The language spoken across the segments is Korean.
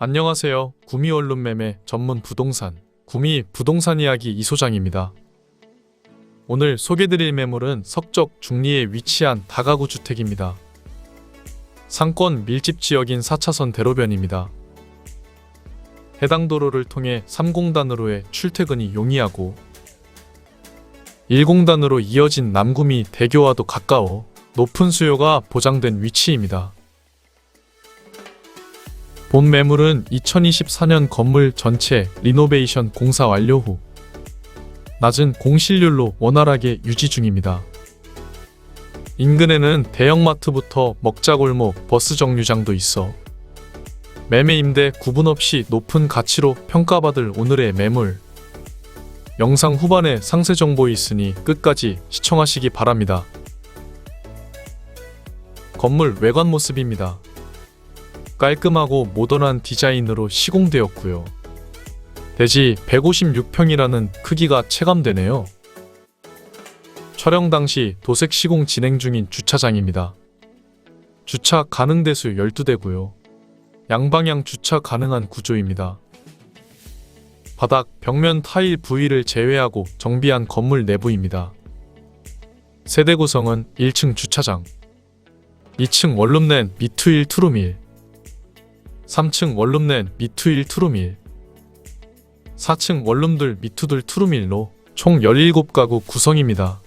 안녕하세요. 구미 원룸 매매 전문 부동산 구미 부동산 이야기 이소장입니다. 오늘 소개드릴 매물은 석적 중리에 위치한 다가구 주택입니다. 상권 밀집 지역인 4차선 대로변입니다. 해당 도로를 통해 3공단으로의 출퇴근이 용이하고 1공단으로 이어진 남구미 대교와도 가까워 높은 수요가 보장된 위치입니다. 본 매물은 2024년 건물 전체 리노베이션 공사 완료 후 낮은 공실률로 원활하게 유지 중입니다. 인근에는 대형마트부터 먹자골목, 버스 정류장도 있어 매매 임대 구분 없이 높은 가치로 평가받을 오늘의 매물. 영상 후반에 상세 정보 있으니 끝까지 시청하시기 바랍니다. 건물 외관 모습입니다. 깔끔하고 모던한 디자인으로 시공되었고요. 대지 156평이라는 크기가 체감되네요. 촬영 당시 도색 시공 진행 중인 주차장입니다. 주차 가능 대수 12대고요. 양방향 주차 가능한 구조입니다. 바닥 벽면 타일 부위를 제외하고 정비한 건물 내부입니다. 세대 구성은 1층 주차장, 2층 원룸 낸 미투일 투룸일, 3층 원룸 낸 미투일 투룸일, 4층 원룸들 미투들 투룸일로 총 17가구 구성입니다.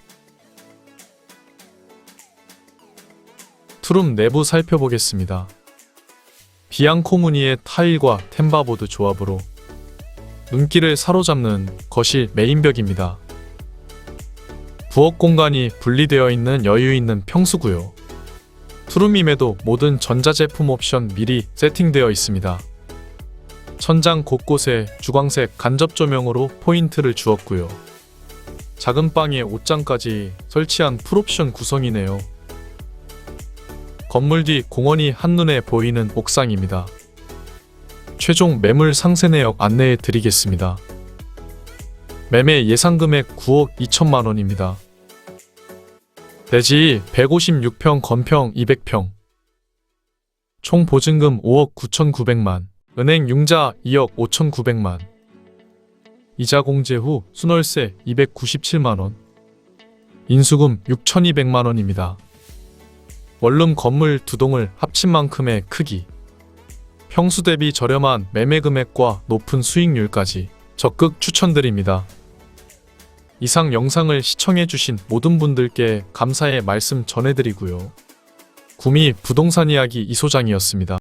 투룸 내부 살펴보겠습니다. 비앙코 무늬의 타일과 템바보드 조합으로 눈길을 사로잡는 거실 메인벽입니다. 부엌 공간이 분리되어 있는 여유 있는 평수고요. 투룸임에도 모든 전자제품 옵션 미리 세팅되어 있습니다. 천장 곳곳에 주광색 간접 조명으로 포인트를 주었고요. 작은 방에 옷장까지 설치한 풀옵션 구성이네요. 건물 뒤 공원이 한눈에 보이는 옥상입니다. 최종 매물 상세 내역 안내해 드리겠습니다. 매매 예상 금액 9억 2천만 원입니다. 대지 156평 건평 200평. 총 보증금 5억 9,900만. 은행 융자 2억 5,900만. 이자 공제 후 순월세 297만 원. 인수금 6,200만 원입니다. 원룸 건물 두 동을 합친 만큼의 크기. 평수 대비 저렴한 매매 금액과 높은 수익률까지 적극 추천드립니다. 이상 영상을 시청해주신 모든 분들께 감사의 말씀 전해드리고요. 구미 부동산 이야기 이소장이었습니다.